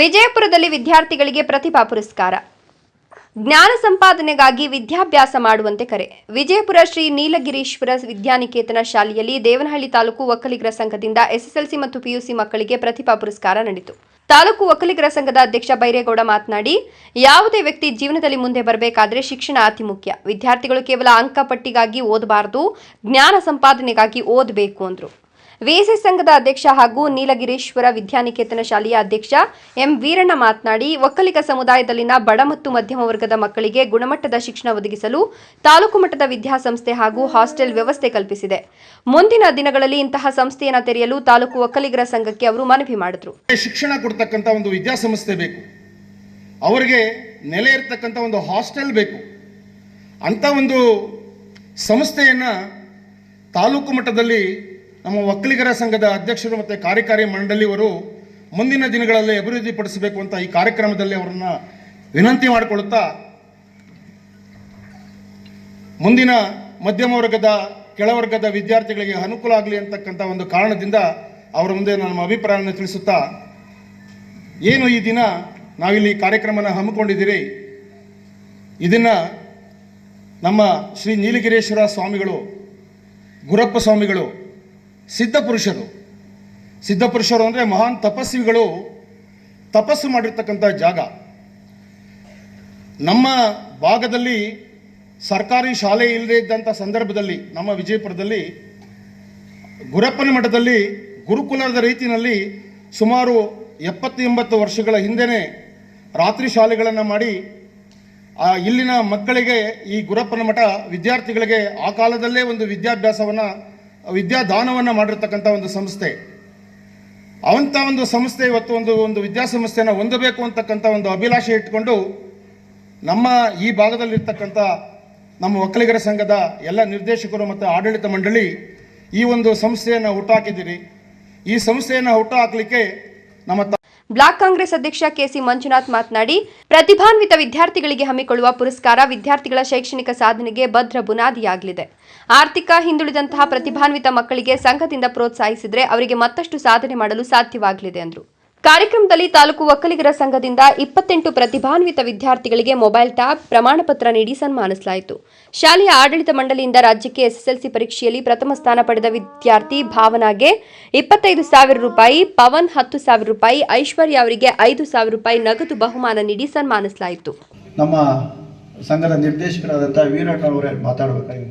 ವಿಜಯಪುರದಲ್ಲಿ ವಿದ್ಯಾರ್ಥಿಗಳಿಗೆ ಪ್ರತಿಭಾ ಪುರಸ್ಕಾರ. ಜ್ಞಾನ ಸಂಪಾದನೆಗಾಗಿ ವಿದ್ಯಾಭ್ಯಾಸ ಮಾಡುವಂತೆ ಕರೆ. ವಿಜಯಪುರ ಶ್ರೀ ನೀಲಗಿರೀಶ್ವರ ವಿದ್ಯಾನಿಕೇತನ ಶಾಲೆಯಲ್ಲಿ ದೇವನಹಳ್ಳಿ ತಾಲೂಕು ಒಕ್ಕಲಿಗರ ಸಂಘದಿಂದ ಎಸ್ಎಸ್ಎಲ್ಸಿ ಮತ್ತು ಪಿಯುಸಿ ಮಕ್ಕಳಿಗೆ ಪ್ರತಿಭಾ ಪುರಸ್ಕಾರ ನಡೆಯಿತು ತಾಲೂಕು ಒಕ್ಕಲಿಗರ ಸಂಘದ ಅಧ್ಯಕ್ಷ ಬೈರೇಗೌಡ ಮಾತನಾಡಿ, ಯಾವುದೇ ವ್ಯಕ್ತಿ ಜೀವನದಲ್ಲಿ ಮುಂದೆ ಬರಬೇಕಾದ್ರೆ ಶಿಕ್ಷಣ ಅತಿ ಮುಖ್ಯ. ವಿದ್ಯಾರ್ಥಿಗಳು ಕೇವಲ ಅಂಕಪಟ್ಟಿಗಾಗಿ ಓದಬಾರದು, ಜ್ಞಾನ ಸಂಪಾದನೆಗಾಗಿ ಓದಬೇಕು ಅಂದರು. ವಿಎಸ್ಎ ಸಂಘದ ಅಧ್ಯಕ್ಷ ಹಾಗೂ ನೀಲಗಿರೀಶ್ವರ ವಿದ್ಯಾನಿಕೇತನ ಶಾಲೆಯ ಅಧ್ಯಕ್ಷ ಎಂ ವೀರಣ್ಣ ಮಾತನಾಡಿ, ಒಕ್ಕಲಿಗ ಸಮುದಾಯದಲ್ಲಿನ ಬಡ ಮತ್ತು ಮಧ್ಯಮ ವರ್ಗದ ಮಕ್ಕಳಿಗೆ ಗುಣಮಟ್ಟದ ಶಿಕ್ಷಣ ಒದಗಿಸಲು ತಾಲೂಕು ಮಟ್ಟದ ವಿದ್ಯಾಸಂಸ್ಥೆ ಹಾಗೂ ಹಾಸ್ಟೆಲ್ ವ್ಯವಸ್ಥೆ ಕಲ್ಪಿಸಿದೆ. ಮುಂದಿನ ದಿನಗಳಲ್ಲಿ ಇಂತಹ ಸಂಸ್ಥೆಯನ್ನು ತೆರೆಯಲು ತಾಲೂಕು ಒಕ್ಕಲಿಗರ ಸಂಘಕ್ಕೆ ಅವರು ಮನವಿ ಮಾಡಿದರು. ಶಿಕ್ಷಣ ಕೊಡ್ತಕ್ಕಂಥ ಒಂದು ವಿದ್ಯಾಸಂಸ್ಥೆ ಬೇಕು. ಅವರಿಗೆ ನೆಲೆ ಇರ್ತಕ್ಕಂಥ ಒಂದು ಹಾಸ್ಟೆಲ್ ಬೇಕು. ಅಂತ ಒಂದು ಸಂಸ್ಥೆಯನ್ನು ತಾಲೂಕು ಮಟ್ಟದಲ್ಲಿ ನಮ್ಮ ಒಕ್ಕಲಿಗರ ಸಂಘದ ಅಧ್ಯಕ್ಷರು ಮತ್ತು ಕಾರ್ಯಕಾರಿ ಮಂಡಳಿಯವರು ಮುಂದಿನ ದಿನಗಳಲ್ಲಿ ಅಭಿವೃದ್ಧಿಪಡಿಸಬೇಕು ಅಂತ ಈ ಕಾರ್ಯಕ್ರಮದಲ್ಲಿ ಅವರನ್ನು ವಿನಂತಿ ಮಾಡಿಕೊಳ್ಳುತ್ತಾ ಮುಂದಿನ ಮಧ್ಯಮ ವರ್ಗದ ಕೆಳವರ್ಗದ ವಿದ್ಯಾರ್ಥಿಗಳಿಗೆ ಅನುಕೂಲ ಆಗಲಿ ಅಂತಕ್ಕಂಥ ಒಂದು ಕಾರಣದಿಂದ ಅವರ ಮುಂದೆ ನಮ್ಮ ಅಭಿಪ್ರಾಯವನ್ನು ತಿಳಿಸುತ್ತಾ ಏನು ಈ ದಿನ ನಾವಿಲ್ಲಿ ಕಾರ್ಯಕ್ರಮನ ಹಮ್ಮಿಕೊಂಡಿದ್ದೀರಿ? ಇದನ್ನು ನಮ್ಮ ಶ್ರೀ ನೀಲಗಿರೀಶ್ವರ ಸ್ವಾಮಿಗಳು, ಗುರಪ್ಪ ಸ್ವಾಮಿಗಳು ಸಿದ್ಧಪುರುಷರು ಸಿದ್ಧಪುರುಷರು ಅಂದರೆ ಮಹಾನ್ ತಪಸ್ವಿಗಳು ತಪಸ್ಸು ಮಾಡಿರ್ತಕ್ಕಂಥ ಜಾಗ. ನಮ್ಮ ಭಾಗದಲ್ಲಿ ಸರ್ಕಾರಿ ಶಾಲೆ ಇಲ್ಲದೇ ಇದ್ದಂಥ ಸಂದರ್ಭದಲ್ಲಿ, ನಮ್ಮ ವಿಜಯಪುರದಲ್ಲಿ ಗುರಪ್ಪನ ಮಠದಲ್ಲಿ ಗುರುಕುಲದ ರೀತಿಯಲ್ಲಿ ಸುಮಾರು ಎಪ್ಪತ್ತು ಎಂಬತ್ತು ವರ್ಷಗಳ ಹಿಂದೆಯೇ ರಾತ್ರಿ ಶಾಲೆಗಳನ್ನು ಮಾಡಿ ಇಲ್ಲಿನ ಮಕ್ಕಳಿಗೆ ಈ ಗುರಪ್ಪನ ಮಠ ವಿದ್ಯಾರ್ಥಿಗಳಿಗೆ ಆ ಕಾಲದಲ್ಲೇ ಒಂದು ವಿದ್ಯಾಭ್ಯಾಸವನ್ನು ವಿದ್ಯಾದಾನವನ್ನು ಮಾಡಿರ್ತಕ್ಕಂಥ ಒಂದು ಸಂಸ್ಥೆ. ಅವಂಥ ಒಂದು ಸಂಸ್ಥೆ ಇವತ್ತು ಒಂದು ಒಂದು ವಿದ್ಯಾಸಂಸ್ಥೆಯನ್ನು ಹೊಂದಬೇಕು ಅಂತಕ್ಕಂಥ ಒಂದು ಅಭಿಲಾಷೆ ಇಟ್ಕೊಂಡು ನಮ್ಮ ಈ ಭಾಗದಲ್ಲಿರ್ತಕ್ಕಂಥ ನಮ್ಮ ಒಕ್ಕಲಿಗರ ಸಂಘದ ಎಲ್ಲ ನಿರ್ದೇಶಕರು ಮತ್ತು ಆಡಳಿತ ಮಂಡಳಿ ಈ ಒಂದು ಸಂಸ್ಥೆಯನ್ನು ಹುಟ್ಟುಹಾಕಿದ್ದೀರಿ ಈ ಸಂಸ್ಥೆಯನ್ನು ಹುಟ್ಟುಹಾಕಲಿಕ್ಕೆ ನಮ್ಮ ತ- ಬ್ಲಾಕ್ ಕಾಂಗ್ರೆಸ್ ಅಧ್ಯಕ್ಷ ಕೆಸಿ ಮಂಜುನಾಥ್ ಮಾತನಾಡಿ, ಪ್ರತಿಭಾನ್ವಿತ ವಿದ್ಯಾರ್ಥಿಗಳಿಗೆ ಹಮ್ಮಿಕೊಳ್ಳುವ ಪುರಸ್ಕಾರ ವಿದ್ಯಾರ್ಥಿಗಳ ಶೈಕ್ಷಣಿಕ ಸಾಧನೆಗೆ ಭದ್ರ ಬುನಾದಿಯಾಗಲಿದೆ. ಆರ್ಥಿಕ ಹಿಂದುಳಿದಂತಹ ಪ್ರತಿಭಾನ್ವಿತ ಮಕ್ಕಳಿಗೆ ಸಂಘದಿಂದ ಪ್ರೋತ್ಸಾಹಿಸಿದರೆ ಅವರಿಗೆ ಮತ್ತಷ್ಟು ಸಾಧನೆ ಮಾಡಲು ಸಾಧ್ಯವಾಗಲಿದೆ ಎಂದರು ಕಾರ್ಯಕ್ರಮದಲ್ಲಿ ತಾಲೂಕು ಒಕ್ಕಲಿಗರ ಸಂಘದಿಂದ ಇಪ್ಪತ್ತೆಂಟು ಪ್ರತಿಭಾನ್ವಿತ ವಿದ್ಯಾರ್ಥಿಗಳಿಗೆ ಮೊಬೈಲ್ ಟ್ಯಾಬ್ ಪ್ರಮಾಣ ಪತ್ರ ನೀಡಿ ಸನ್ಮಾನಿಸಲಾಯಿತು. ಶಾಲೆಯ ಆಡಳಿತ ಮಂಡಳಿಯಿಂದ ರಾಜ್ಯಕ್ಕೆ ಎಸ್ಎಸ್ಎಲ್ಸಿ ಪರೀಕ್ಷೆಯಲ್ಲಿ ಪ್ರಥಮ ಸ್ಥಾನ ಪಡೆದ ವಿದ್ಯಾರ್ಥಿ ಭಾವನಾಗೆ ಇಪ್ಪತ್ತೈದು ಸಾವಿರ ರೂಪಾಯಿ, ಪವನ್ ಹತ್ತು ಸಾವಿರ ರೂಪಾಯಿ, ಐಶ್ವರ್ಯ ಅವರಿಗೆ ಐದು ಸಾವಿರ ರೂಪಾಯಿ ನಗದು ಬಹುಮಾನ ನೀಡಿ ಸನ್ಮಾನಿಸಲಾಯಿತು. ನಮ್ಮ ಸಂಘದ ನಿರ್ದೇಶಕರಾದಂತಹ ವೀರಣ್ಣ ಅವರೇ ಮಾತಾಡಬೇಕಾಗಿ